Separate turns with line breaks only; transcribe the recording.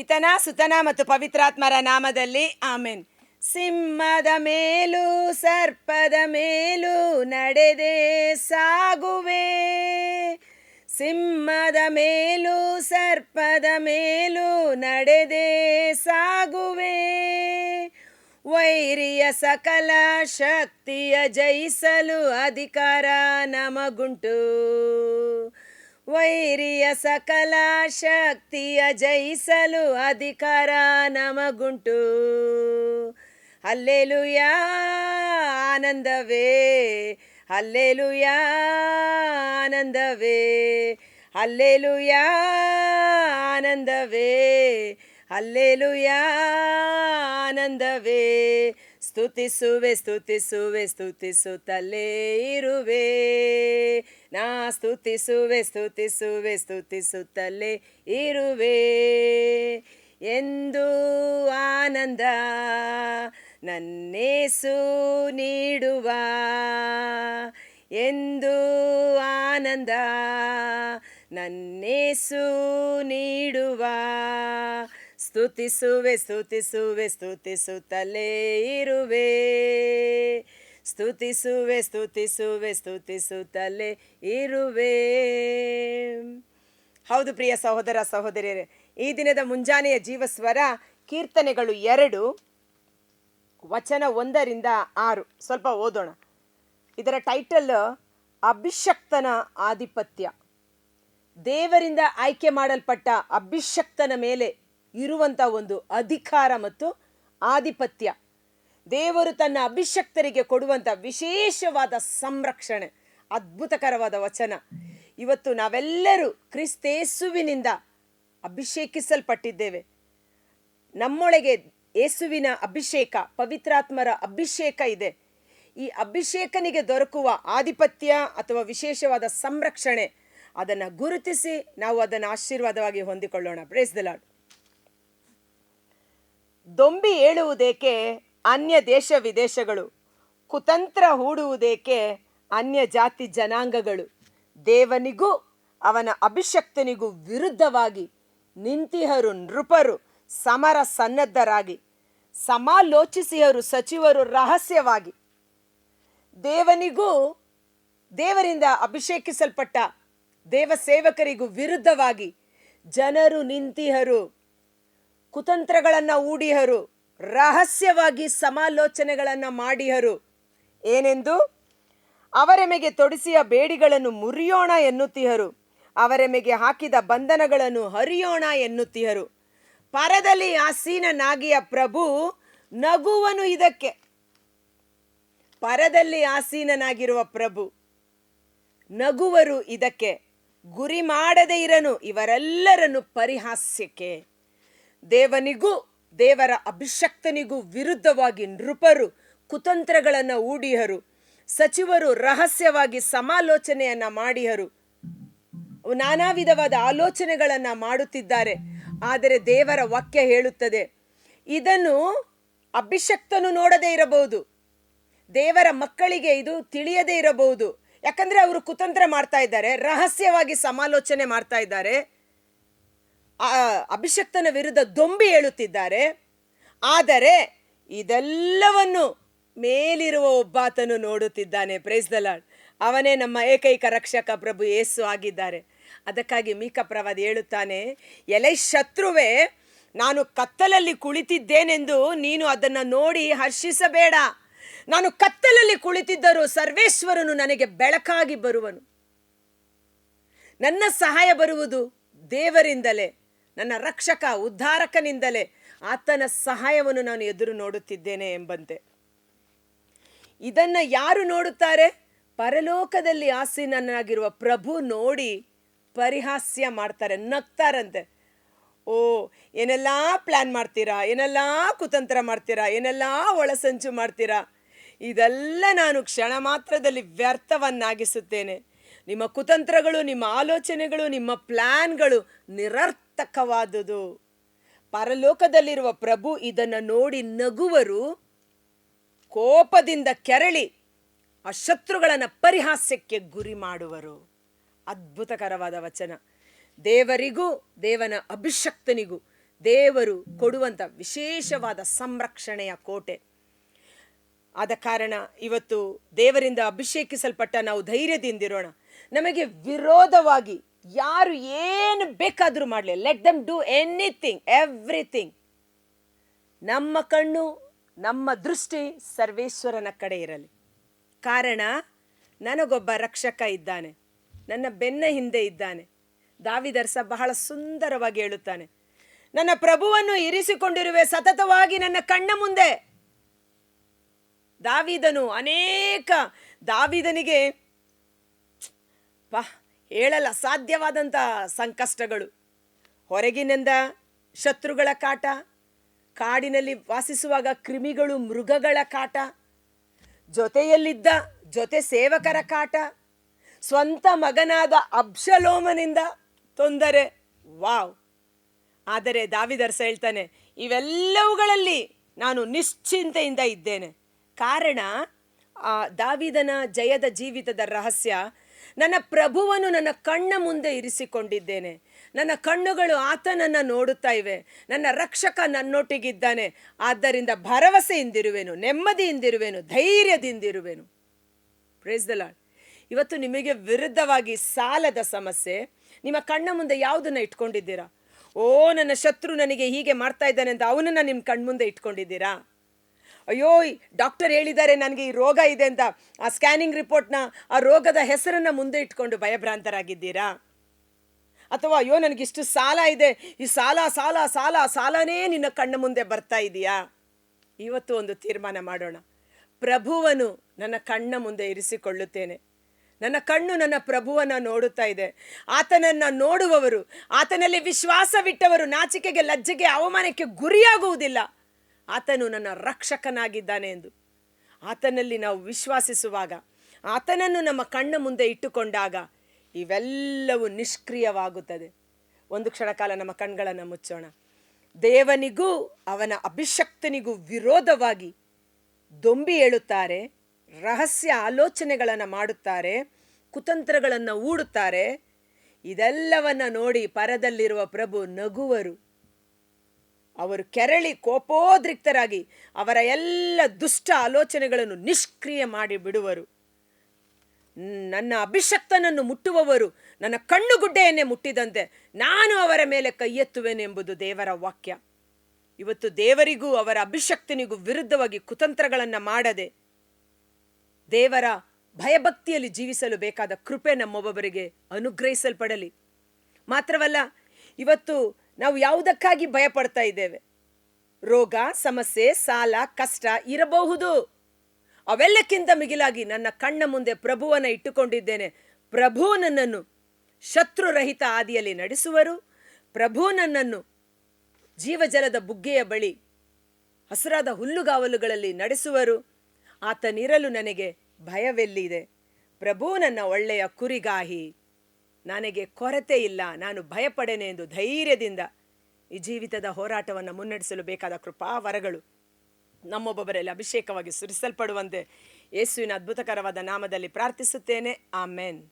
ಪಿತನ, ಸುತನ ಮತ್ತು ಪವಿತ್ರಾತ್ಮರ ನಾಮದಲ್ಲಿ ಆಮೆನ್. ಸಿಂಹದ ಮೇಲೂ, ಸರ್ಪದ ಮೇಲೂ ನಡೆದೆ ಸಾಗುವೆ. ಸಿಂಹದ ಮೇಲೂ, ಸರ್ಪದ ಮೇಲೂ ನಡೆದೆ ಸಾಗುವೆ. ವೈರಿಯ ಸಕಲ ಶಕ್ತಿಯ ಜಯಿಸಲು ಅಧಿಕಾರ ನಮಗುಂಟು. ವೈರಿಯ ಸಕಲ ಶಕ್ತಿಯ ಜಯಿಸಲು ಅಧಿಕಾರ ನಮಗುಂಟು. ಅಲ್ಲೆಲುಯ ಆನಂದವೇ! ಅಲ್ಲೆಲುಯ ಆನಂದವೇ! ಅಲ್ಲೆಲುಯ ಆನಂದವೇ! ಅಲ್ಲೆಲುಯ ಆನಂದವೇ. ಸ್ತುತಿಸುವೆ ಸ್ತುತಿಸುವೆ, ಸ್ತುತಿಸುತ್ತಲೇ ಇರುವೆ. ನಾ ಸ್ತುತಿಸುವೆ ಸ್ತುತಿಸುವೆ, ಸ್ತುತಿಸುತ್ತಲೇ ಇರುವೆ. ಎಂದು ಆನಂದ ನನ್ನೇಸು ನೀಡುವ. ಎಂದು ಆನಂದ ನನ್ನೇಸು ನೀಡುವ. ಸ್ತುತಿಸುವೆ ಸ್ತುತಿಸುವೆ ಸ್ತುತಿಸುತ್ತಲೇ ಇರುವೆ. ಸ್ತುತಿಸುವೆ ಸ್ತುತಿಸುವೆ ಸ್ತುತಿಸುತ್ತಲೇ ಇರುವೆ. ಹೌದು ಪ್ರಿಯ ಸಹೋದರ, ಸಹೋದರಿಯರೇ, ಈ ದಿನದ ಮುಂಜಾನೆಯ ಜೀವಸ್ವರ ಕೀರ್ತನೆಗಳು ಎರಡು, ವಚನ ಒಂದರಿಂದ ಆರು. ಸ್ವಲ್ಪ ಓದೋಣ. ಇದರ ಟೈಟಲ್ ಅಭಿಷಕ್ತನ ಆಧಿಪತ್ಯ. ದೇವರಿಂದ ಆಯ್ಕೆ ಮಾಡಲ್ಪಟ್ಟ ಅಭಿಷಕ್ತನ ಮೇಲೆ ಇರುವಂಥ ಒಂದು ಅಧಿಕಾರ ಮತ್ತು ಆಧಿಪತ್ಯ. ದೇವರು ತನ್ನ ಅಭಿಷಕ್ತರಿಗೆ ಕೊಡುವಂಥ ವಿಶೇಷವಾದ ಸಂರಕ್ಷಣೆ, ಅದ್ಭುತಕರವಾದ ವಚನ. ಇವತ್ತು ನಾವೆಲ್ಲರೂ ಕ್ರಿಸ್ತೇಸುವಿನಿಂದ ಅಭಿಷೇಕಿಸಲ್ಪಟ್ಟಿದ್ದೇವೆ. ನಮ್ಮೊಳಗೆ ಯೇಸುವಿನ ಅಭಿಷೇಕ, ಪವಿತ್ರಾತ್ಮರ ಅಭಿಷೇಕ ಇದೆ. ಈ ಅಭಿಷೇಕನಿಗೆ ದೊರಕುವ ಆಧಿಪತ್ಯ ಅಥವಾ ವಿಶೇಷವಾದ ಸಂರಕ್ಷಣೆ, ಅದನ್ನು ಗುರುತಿಸಿ ನಾವು ಅದನ್ನು ಆಶೀರ್ವಾದವಾಗಿ ಹೊಂದಿಕೊಳ್ಳೋಣ. ಪ್ರೇಸ್ ದ ಲಾರ್ಡ್ ದೊಂಬಿ ಏಳುವುದೇಕೆ ಅನ್ಯ ದೇಶ ವಿದೇಶಗಳು? ಕುತಂತ್ರ ಹೂಡುವುದೇಕೆ ಅನ್ಯ ಜಾತಿ ಜನಾಂಗಗಳು? ದೇವನಿಗೂ ಅವನ ಅಭಿಷಕ್ತನಿಗೂ ವಿರುದ್ಧವಾಗಿ ನಿಂತಿಹರು ನೃಪರು ಸಮರ ಸನ್ನದ್ಧರಾಗಿ ಸಮಾಲೋಚಿಸಿಹರು ಸಚಿವರು ರಹಸ್ಯವಾಗಿ. ದೇವನಿಗೂ ದೇವರಿಂದ ಅಭಿಷೇಕಿಸಲ್ಪಟ್ಟ ದೇವ ಸೇವಕರಿಗೂ ವಿರುದ್ಧವಾಗಿ ಜನರು ನಿಂತಿಹರು ಕುತಂತ್ರಗಳನ್ನು ಊಡಿಹರು, ರಹಸ್ಯವಾಗಿ ಸಮಾಲೋಚನೆಗಳನ್ನು ಮಾಡಿಹರು. ಏನೆಂದು? ಅವರೆಮೆಗೆ ತೊಡಿಸಿಯ ಬೇಡಿಗಳನ್ನು ಮುರಿಯೋಣ ಎನ್ನುತ್ತಿಹರು. ಅವರೆಮೆಗೆ ಹಾಕಿದ ಬಂಧನಗಳನ್ನು ಹರಿಯೋಣ ಎನ್ನುತ್ತಿಹರು. ಪರದಲ್ಲಿ ಆಸೀನನಾಗಿಯ ಪ್ರಭು ನಗುವನು ಇದಕ್ಕೆ. ಪರದಲ್ಲಿ ಆಸೀನನಾಗಿರುವ ಪ್ರಭು ನಗುವರು ಇದಕ್ಕೆ. ಗುರಿ ಮಾಡದೇ ಇರನು, ಇವರೆಲ್ಲರನ್ನು ಪರಿಹಾಸ್ಯಕ್ಕೆ. ದೇವನಿಗೂ, ದೇವರ ಅಭಿಷಕ್ತನಿಗೂ ವಿರುದ್ಧವಾಗಿ ನೃಪರು, ಕುತಂತ್ರಗಳನ್ನು ಊಡಿಹರು ಸಚಿವರು ರಹಸ್ಯವಾಗಿ ಸಮಾಲೋಚನೆಯನ್ನ ಮಾಡಿಹರು ನಾನಾ ವಿಧವಾದ ಆಲೋಚನೆಗಳನ್ನು ಮಾಡುತ್ತಿದ್ದಾರೆ, ಆದರೆ ದೇವರ ವಾಕ್ಯ ಹೇಳುತ್ತದೆ, ಇದನ್ನು ಅಭಿಷಕ್ತನು ನೋಡದೇ ಇರಬಹುದು. ದೇವರ ಮಕ್ಕಳಿಗೆ ಇದು ತಿಳಿಯದೇ ಇರಬಹುದು. ಯಾಕಂದ್ರೆ ಅವರು ಕುತಂತ್ರ ಮಾಡ್ತಾ ಇದ್ದಾರೆ, ರಹಸ್ಯವಾಗಿ ಸಮಾಲೋಚನೆ ಮಾಡ್ತಾ ಇದ್ದಾರೆ. ಅಭಿಷಕ್ತನ ವಿರುದ್ಧ ದೊಂಬಿ ಹೇಳುತ್ತಿದ್ದಾರೆ ಆದರೆ ಇದೆಲ್ಲವನ್ನು ಮೇಲಿರುವ ಒಬ್ಬಾತನು ನೋಡುತ್ತಿದ್ದಾನೆ. ಪ್ರೈಸ್ ದ ಲಾರ್ಡ್ ಅವನೇ ನಮ್ಮ ಏಕೈಕ ರಕ್ಷಕ ಪ್ರಭು ಯೇಸು ಆಗಿದ್ದಾರೆ. ಅದಕ್ಕಾಗಿ ಮೀಕ ಪ್ರವಾದ ಹೇಳುತ್ತಾನೆ ಎಲೆ ಶತ್ರುವೆ, ನಾನು ಕತ್ತಲಲ್ಲಿ ಕುಳಿತಿದ್ದೇನೆಂದು ನೀನು ಅದನ್ನು ನೋಡಿ ಹರ್ಷಿಸಬೇಡ. ನಾನು ಕತ್ತಲಲ್ಲಿ ಕುಳಿತಿದ್ದರೂ ಸರ್ವೇಶ್ವರನು ನನಗೆ ಬೆಳಕಾಗಿ ಬರುವನು. ನನ್ನ ಸಹಾಯ ಬರುವುದು ದೇವರಿಂದಲೇ. ನನ್ನ ರಕ್ಷಕ ಉದ್ಧಾರಕನಿಂದಲೇ ಆತನ ಸಹಾಯವನ್ನು ನಾನು ಎದುರು ನೋಡುತ್ತಿದ್ದೇನೆ ಎಂಬಂತೆ. ಇದನ್ನು ಯಾರು ನೋಡುತ್ತಾರೆ? ಪರಲೋಕದಲ್ಲಿ ಆಸೀನನಾಗಿರುವ ಪ್ರಭು ನೋಡಿ ಪರಿಹಾಸ್ಯ ಮಾಡ್ತಾರೆ, ನಗ್ತಾರಂತೆ. ಓ, ಏನೆಲ್ಲ ಪ್ಲ್ಯಾನ್ ಮಾಡ್ತೀರಾ? ಏನೆಲ್ಲ ಕುತಂತ್ರ ಮಾಡ್ತೀರಾ? ಏನೆಲ್ಲ ಒಳಸಂಚು ಮಾಡ್ತೀರಾ? ಇದೆಲ್ಲ ನಾನು ಕ್ಷಣ ಮಾತ್ರದಲ್ಲಿ ವ್ಯರ್ಥವನ್ನಾಗಿಸುತ್ತೇನೆ. ನಿಮ್ಮ ಕುತಂತ್ರಗಳು, ನಿಮ್ಮ ಆಲೋಚನೆಗಳು, ನಿಮ್ಮ ಪ್ಲ್ಯಾನ್ಗಳು ನಿರರ್ಥಕವಾದುದು ಪರಲೋಕದಲ್ಲಿರುವ ಪ್ರಭು ಇದನ್ನು ನೋಡಿ ನಗುವರು ಕೋಪದಿಂದ ಕೆರಳಿ ಆ ಶತ್ರುಗಳನ್ನು ಪರಿಹಾಸ್ಯಕ್ಕೆ ಗುರಿ ಮಾಡುವರು. ಅದ್ಭುತಕರವಾದ ವಚನ. ದೇವರಿಗೂ, ದೇವನ ಅಭಿಷಕ್ತನಿಗೂ ದೇವರು ಕೊಡುವಂಥ ವಿಶೇಷವಾದ ಸಂರಕ್ಷಣೆಯ ಕೋಟೆ. ಆದ ಕಾರಣ ಇವತ್ತು ದೇವರಿಂದ ಅಭಿಷೇಕಿಸಲ್ಪಟ್ಟ ನಾವು ಧೈರ್ಯದಿಂದಿರೋಣ. ನಮಗೆ ವಿರೋಧವಾಗಿ ಯಾರು ಏನು ಬೇಕಾದರೂ ಮಾಡಲಿ. Let them do anything everything ನಮ್ಮ ಕಣ್ಣು, ನಮ್ಮ ದೃಷ್ಟಿ ಸರ್ವೇಶ್ವರನ ಕಡೆ ಇರಲಿ. ಕಾರಣ, ನನಗೊಬ್ಬ ರಕ್ಷಕ ಇದ್ದಾನೆ. ನನ್ನ ಬೆನ್ನ ಹಿಂದೆ ಇದ್ದಾನೆ. ದಾವಿದರ್ಸ ಬಹಳ ಸುಂದರವಾಗಿ ಹೇಳುತ್ತಾನೆ. ನನ್ನ ಪ್ರಭುವನ್ನು ಇರಿಸಿಕೊಂಡಿರುವೆ, ಸತತವಾಗಿ ನನ್ನ ಕಣ್ಣ ಮುಂದೆ. ದಾವಿದನು ಅನೇಕ, ದಾವಿದನಿಗೆ ವಾ ಹೇಳಲ್ಲ ಅಸಾಧ್ಯವಾದಂಥ ಸಂಕಷ್ಟಗಳು. ಹೊರಗಿನಿಂದ ಶತ್ರುಗಳ ಕಾಟ, ಕಾಡಿನಲ್ಲಿ ವಾಸಿಸುವಾಗ ಕ್ರಿಮಿಗಳು, ಮೃಗಗಳ ಕಾಟ, ಜೊತೆಯಲ್ಲಿದ್ದ ಜೊತೆ ಸೇವಕರ ಕಾಟ, ಸ್ವಂತ ಮಗನಾದ ಅಬ್ಷಲೋಮನಿಂದ ತೊಂದರೆ. ವಾವ್! ಆದರೆ ದಾವಿದರ್ಸ ಹೇಳ್ತಾನೆ, ಇವೆಲ್ಲವುಗಳಲ್ಲಿ ನಾನು ನಿಶ್ಚಿಂತೆಯಿಂದ ಇದ್ದೇನೆ. ಕಾರಣ, ಆ ದಾವಿದನ ಜಯದ ಜೀವಿತದ ರಹಸ್ಯ ನನ್ನ ಪ್ರಭುವನ್ನು ನನ್ನ ಕಣ್ಣ ಮುಂದೆ ಇರಿಸಿಕೊಂಡಿದ್ದೇನೆ. ನನ್ನ ಕಣ್ಣುಗಳು ಆತನನ್ನು ನೋಡುತ್ತಾ ಇವೆ. ನನ್ನ ರಕ್ಷಕ ನನ್ನೊಟ್ಟಿಗಿದ್ದಾನೆ. ಆದ್ದರಿಂದ ಭರವಸೆಯಿಂದಿರುವೆನು, ನೆಮ್ಮದಿಯಿಂದಿರುವೆನು, ಧೈರ್ಯದಿಂದಿರುವೆನು. ಪ್ರೇಸ್ ದ ಲಾರ್ಡ್ ಇವತ್ತು ನಿಮಗೆ ವಿರುದ್ಧವಾಗಿ ಸಾಲದ ಸಮಸ್ಯೆ. ನಿಮ್ಮ ಕಣ್ಣ ಮುಂದೆ ಯಾವುದನ್ನ ಇಟ್ಕೊಂಡಿದ್ದೀರಾ? ಓ, ನನ್ನ ಶತ್ರು ನನಗೆ ಹೀಗೆ ಮಾಡ್ತಾ ಇದ್ದಾನೆ ಅಂತ ಅವನನ್ನು ನಿಮ್ಮ ಕಣ್ಮುಂದೆ ಇಟ್ಕೊಂಡಿದ್ದೀರಾ? ಅಯ್ಯೋ ಡಾಕ್ಟರ್ ಹೇಳಿದ್ದಾರೆ, ನನಗೆ ಈ ರೋಗ ಇದೆ ಅಂತ. ಆ ಸ್ಕ್ಯಾನಿಂಗ್ ರಿಪೋರ್ಟ್ನ, ಆ ರೋಗದ ಹೆಸರನ್ನು ಮುಂದೆ ಇಟ್ಕೊಂಡು ಭಯಭ್ರಾಂತರಾಗಿದ್ದೀರಾ? ಅಥವಾ, ಅಯ್ಯೋ ನನಗಿಷ್ಟು ಸಾಲ ಇದೆ, ಈ ಸಾಲ ಸಾಲ ಸಾಲ, ಸಾಲನೇ ನಿನ್ನ ಕಣ್ಣ ಮುಂದೆ ಬರ್ತಾ ಇದೆಯಾ? ಇವತ್ತು ಒಂದು ತೀರ್ಮಾನ ಮಾಡೋಣ. ಪ್ರಭುವನು ನನ್ನ ಕಣ್ಣ ಮುಂದೆ ಇರಿಸಿಕೊಳ್ಳುತ್ತೇನೆ. ನನ್ನ ಕಣ್ಣು ನನ್ನ ಪ್ರಭುವನ್ನು ನೋಡುತ್ತಾ ಇದೆ. ಆತನನ್ನು ನೋಡುವವರು, ಆತನಲ್ಲಿ ವಿಶ್ವಾಸವಿಟ್ಟವರು, ನಾಚಿಕೆಗೆ, ಲಜ್ಜೆಗೆ, ಅವಮಾನಕ್ಕೆ ಗುರಿಯಾಗುವುದಿಲ್ಲ. ಆತನು ನನ್ನ ರಕ್ಷಕನಾಗಿದ್ದಾನೆ ಎಂದು. ಆತನಲ್ಲಿ ನಾವು ವಿಶ್ವಾಸಿಸುವಾಗ, ಆತನನ್ನು ನಮ್ಮ ಕಣ್ಣ ಮುಂದೆ ಇಟ್ಟುಕೊಂಡಾಗ ಇವೆಲ್ಲವೂ ನಿಷ್ಕ್ರಿಯವಾಗುತ್ತದೆ. ಒಂದು ಕ್ಷಣ ಕಾಲ ನಮ್ಮ ಕಣ್ಗಳನ್ನು ಮುಚ್ಚೋಣ. ದೇವನಿಗೂ ಅವನ ಅಭಿಷಕ್ತನಿಗೂ ವಿರೋಧವಾಗಿ ದೊಂಬಿ ಹೇಳುತ್ತಾರೆ ರಹಸ್ಯ ಆಲೋಚನೆಗಳನ್ನು ಮಾಡುತ್ತಾರೆ, ಕುತಂತ್ರಗಳನ್ನು ಊಡುತ್ತಾರೆ ಇದೆಲ್ಲವನ್ನು ನೋಡಿ ಪರದಲ್ಲಿರುವ ಪ್ರಭು ನಗುವರು. ಅವರು ಕೆರಳಿ ಕೋಪೋದ್ರಿಕ್ತರಾಗಿ ಅವರ ಎಲ್ಲ ದುಷ್ಟ ಆಲೋಚನೆಗಳನ್ನು ನಿಷ್ಕ್ರಿಯ ಮಾಡಿ ಬಿಡುವರು. ನನ್ನ ಅಭಿಷಕ್ತನನ್ನು ಮುಟ್ಟುವವರು ನನ್ನ ಕಣ್ಣುಗುಡ್ಡೆಯನ್ನೇ ಮುಟ್ಟಿದಂತೆ ನಾನು ಅವರ ಮೇಲೆ ಕೈ ಎತ್ತುವೆನೆಂಬುದು ದೇವರ ವಾಕ್ಯ. ಇವತ್ತು ದೇವರಿಗೂ ಅವರ ಅಭಿಷಕ್ತನಿಗೂ ವಿರುದ್ಧವಾಗಿ ಕುತಂತ್ರಗಳನ್ನು ಮಾಡದೆ ದೇವರ ಭಯಭಕ್ತಿಯಲ್ಲಿ ಜೀವಿಸಲು ಬೇಕಾದ ಕೃಪೆ ನಮ್ಮೊಬ್ಬೊಬ್ಬರಿಗೆ ಅನುಗ್ರಹಿಸಲ್ಪಡಲಿ. ಮಾತ್ರವಲ್ಲ, ಇವತ್ತು ನಾವು ಯಾವುದಕ್ಕಾಗಿ ಭಯಪಡ್ತಾ ಇದ್ದೇವೆ? ರೋಗ, ಸಮಸ್ಯೆ, ಸಾಲ, ಕಷ್ಟ ಇರಬಹುದು. ಅವೆಲ್ಲಕ್ಕಿಂತ ಮಿಗಿಲಾಗಿ ನನ್ನ ಕಣ್ಣ ಮುಂದೆ ಪ್ರಭುವನ್ನು ಇಟ್ಟುಕೊಂಡಿದ್ದೇನೆ. ಪ್ರಭು ನನ್ನನ್ನು ಶತ್ರುರಹಿತ ಆದಿಯಲ್ಲಿ ನಡೆಸುವರು. ಪ್ರಭು ನನ್ನನ್ನು ಜೀವಜಲದ ಬುಗ್ಗೆಯ ಬಳಿ ಹಸಿರಾದ ಹುಲ್ಲುಗಾವಲುಗಳಲ್ಲಿ ನಡೆಸುವರು. ಆತನಿರಲು ನನಗೆ ಭಯವೆಲ್ಲಿದೆ. ಪ್ರಭು ನನ್ನ ಒಳ್ಳೆಯ ಕುರಿಗಾಹಿ. ನನಗೆ ಕೊರತೆ ಇಲ್ಲ, ನಾನು ಭಯಪಡೆನೆ ಎಂದು ಧೈರ್ಯದಿಂದ ಈ ಜೀವಿತದ ಹೋರಾಟವನ್ನು ಮುನ್ನಡೆಸಲು ಬೇಕಾದ ಕೃಪಾ ವರಗಳು ನಮ್ಮೊಬ್ಬೊಬ್ಬರಲ್ಲಿ ಅಭಿಷೇಕವಾಗಿ ಸುರಿಸಲ್ಪಡುವಂತೆ ಯೇಸುವಿನ ಅದ್ಭುತಕರವಾದ ನಾಮದಲ್ಲಿ ಪ್ರಾರ್ಥಿಸುತ್ತೇನೆ. ಆಮೇನ್.